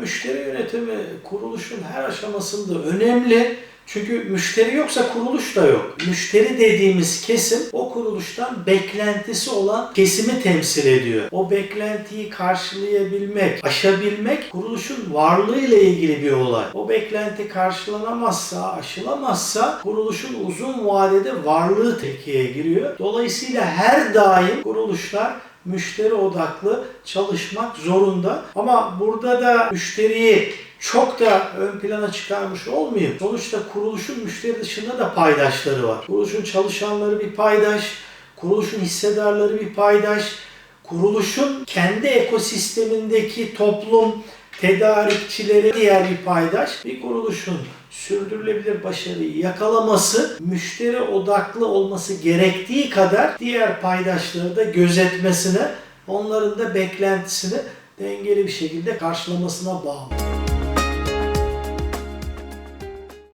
Müşteri yönetimi kuruluşun her aşamasında önemli. Çünkü müşteri yoksa kuruluş da yok. Müşteri dediğimiz kesim o kuruluştan beklentisi olan kesimi temsil ediyor. O beklentiyi karşılayabilmek, aşabilmek kuruluşun varlığıyla ilgili bir olay. O beklenti karşılanamazsa, aşılamazsa kuruluşun uzun vadede varlığı tekiye giriyor. Dolayısıyla her daim kuruluşlar müşteri odaklı çalışmak zorunda. Ama burada da müşteriyi çok da ön plana çıkarmış olmayayım. Sonuçta kuruluşun müşteri dışında da paydaşları var. Kuruluşun çalışanları bir paydaş, kuruluşun hissedarları bir paydaş, kuruluşun kendi ekosistemindeki toplum, tedarikçileri diğer bir paydaş. Bir kuruluşun sürdürülebilir başarıyı yakalaması, müşteri odaklı olması gerektiği kadar diğer paydaşları da gözetmesine, onların da beklentisini dengeli bir şekilde karşılamasına bağlı.